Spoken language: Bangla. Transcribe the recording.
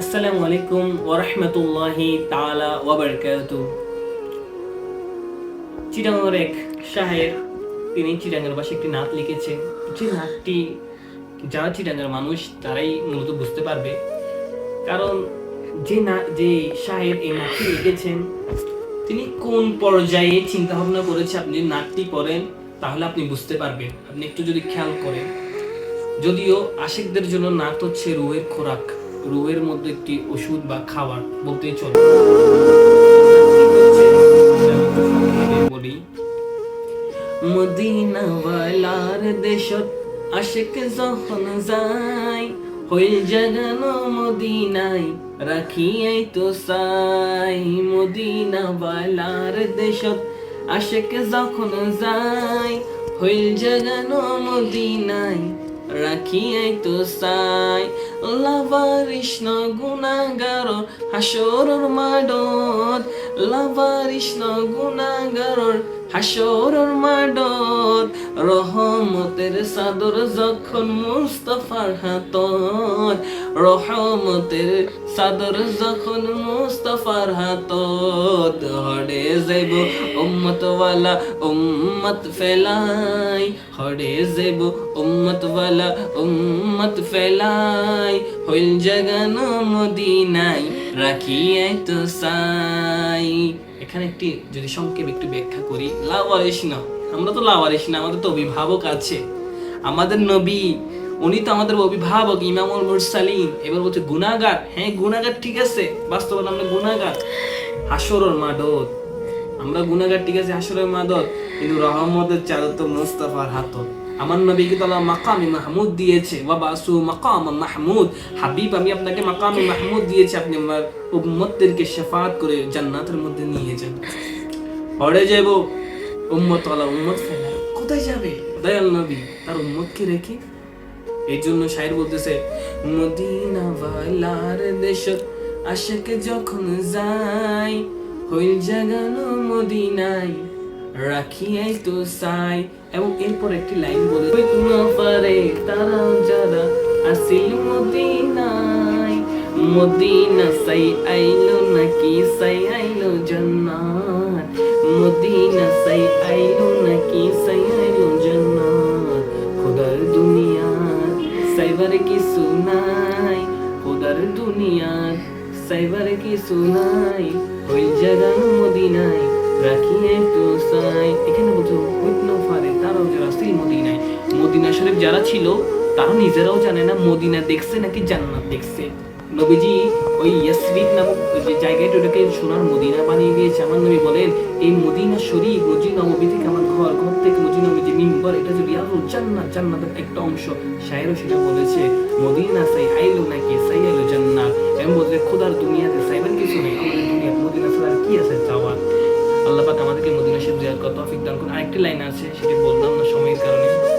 আসসালামু আলাইকুম এক শাহের, তিনি চিটাঙ্গের একটি নাত লিখেছেন যে নাতটি যারা চিটাঙ্গের মানুষ, তারাই মূলত বুঝতে পারবে। কারণ যে না, যে শাহের এই নাটটি লিখেছেন, তিনি কোন পর্যায়ে চিন্তা ভাবনা করেছে আপনি নাটটি পড়েন, তাহলে আপনি বুঝতে পারবেন। আপনি একটু যদি খেয়াল করেন। যদিও আশিকদের জন্য নাত হচ্ছে রুহের খোরাক। রুহের মধ্যে একটি ওষুধ বা খাবার বলতেই চলে। বলি, মদিনাওয়ালার দেশত আশেক যখন যায়, হইল জাগানো মদিনাই রাখিয়াই তো সাই মদিনাওয়ালার দেশত আশেক যখন যায়, হইল জাগানো মদিনাই রাখিয়াই তো সাই লাভারিষ্ণ গুণাগার হাসরর মাডত লাভারিষ্ণ গুণাগারর হাসরর মাডত রহমতের সাদর যখন মুস্তফার হাতত। রহমতের সাদর যখন মুস্তফার হাতত। হড়ে যাইব উম্মতওয়ালা, উম্মত ফেলাই। হড়ে যাইব উম্মতওয়ালা উম্মত ফেলাই। হইল জাগানো মদিনাই রাখিয়াই তো সাই এখানে একটি, যদি সংক্ষেপ একটু ব্যাখ্যা করি লাওয়ারিস না, আমরা তো লাওয়ারিস না, আমাদের তো অভিভাবক আছে। আমাদের নবী, উনি তো আমাদের অভিভাবক, ইমামুল মুরসালিন। এবার বলছে গুনাগার হ্যাঁ গুনাগার ঠিক আছে বাস্তবে আমরা গুনাগার হাসরর মাদত আমরা গুনাগার ঠিক আছে? হাসরের মাদত। কিন্তু রহমতের চাদত তো মুস্তাফার হাতত। আমার আল্লাহ মাকামি মাহমুদ দিয়েছে। মাকাম মাহমুদ। হাবিব, আমি আপনাকে মাকামি মাহমুদ দিয়েছে। আপনি আমার উম্মতদেরকে শাফাত করে জান্নাতের মধ্যে নিয়ে যান। পরে যাব। উম্মত আলা উম্মত ফেলা। কোথায় যাবে? দয়াল নবী, তার উম্মতকে রেখে। এই জন্য শায়ের বলতেছে মদিনা ওয়ালার দেশত আশেক যখন যায় হইল জাগানো মদিনাই রাখিয়াই তো সাই এবং এরপর একটি লাইন বলে কোনো পারে তারা যারা আসিল মদিনাই মদিনা সাই আইলো নাকি সাই আইলো জান্নাত? মদিনা সাই আইলো নাকি সাই আইলো জান্নাত? খোদার দুনিয়ার সাইবার কি সুনাই খোদার দুনিয়ার সাইবার কি সুনাই? ওই জাগানো মদিনায় রাখিয়ে তো সাই। এখানে বলছো তারাও যারা সেই মদিনা শরীফ যারা ছিল, তারা নিজেরাও জানে না মদিনা দেখছে নাকি জান্নাত দেখছে। নবীজি ওই নামক যে ওটাকে সোনার মদিনা বানিয়ে দিয়েছে। আমার নবী বলেন, এই মদিনা শরীফ মসজিদ নবী থেকে আমার ঘর ঘর থেকে নবী যে মিম্বর, এটা যদি আরও জান্নাত, জান্নাতের একটা অংশ। শায়েরও সেটা বলেছে, মদিনা সাই আইলো নাকি, সাই আইলো জান্নাত। এমন বলতে খোদার দুনিয়াতে সাইবার কিছু নেই, আমাদের দুনিয়া মদিনা ছাড়া কি আছে চাওয়া আল্লাহ পাক আমাদেরকে মদিনা শরীফ জিয়ার কত তৌফিক দান করুন। আরেকটি লাইন আছে, সেটি বললাম না, সময়ের কারণে।